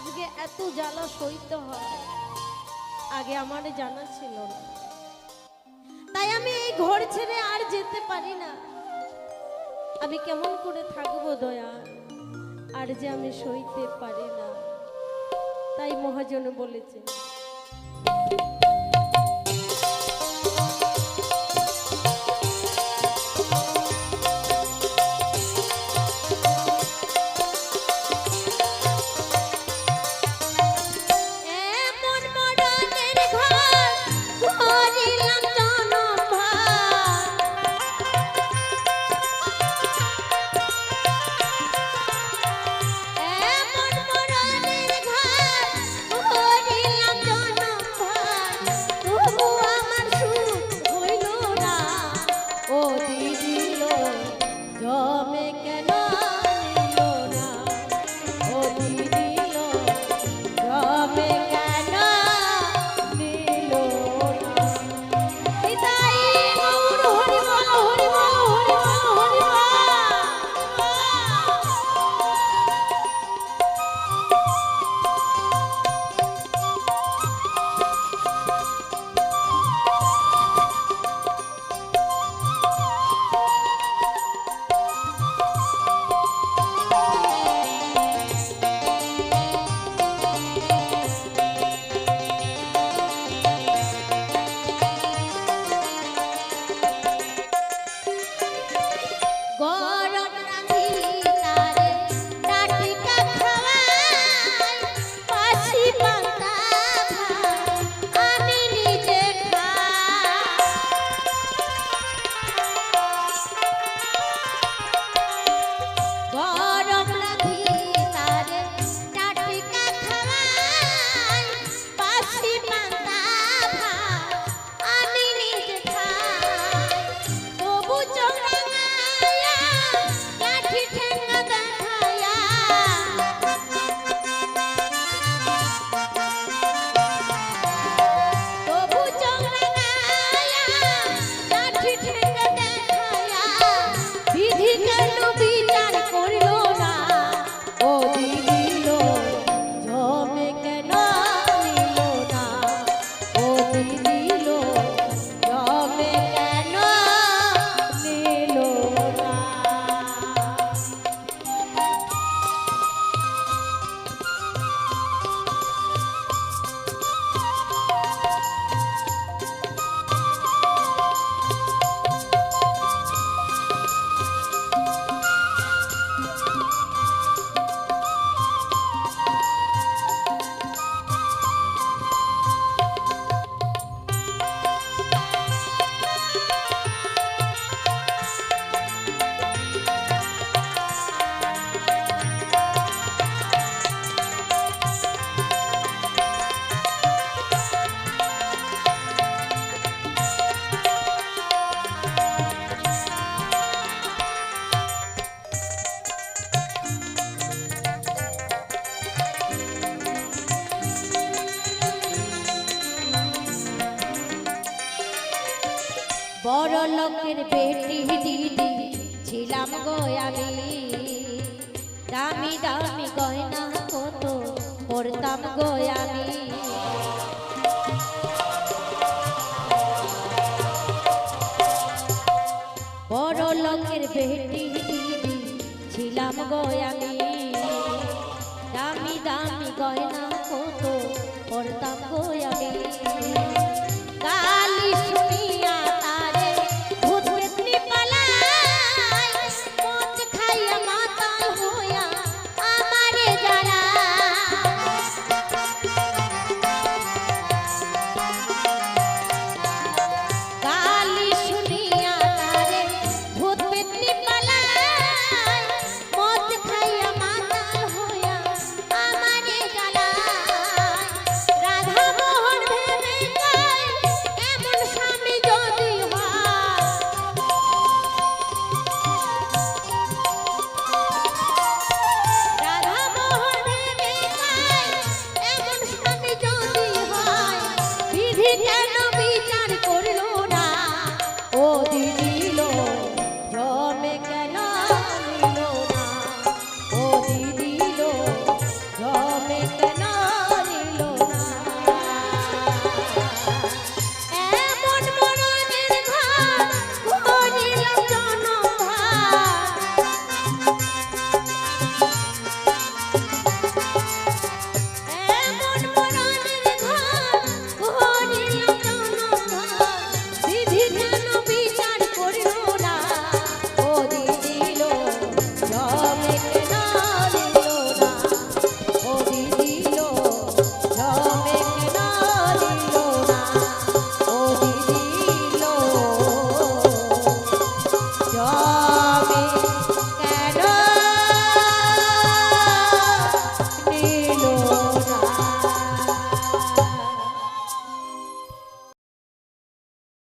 আজকে এত জ্বালা সইতে হয়। আগে আমার জানা ছিল না। তাই আমি এই ঘর ছেড়ে আর যেতে পারি না। আমি কেমন করে থাকব দয়া? আর যে আমি সইতে পারি না। তাই মহাজন বলেছে 不 বড় লোকের বেটি দিদি, ছিলাম গোয়ালি দামি দামি গয়না কত পড়তাম গোয়ালি বড় লোকের বেটি দিদি, ছিলাম গোয়ালি দামি দামি গয়না কত পড়তাম কেন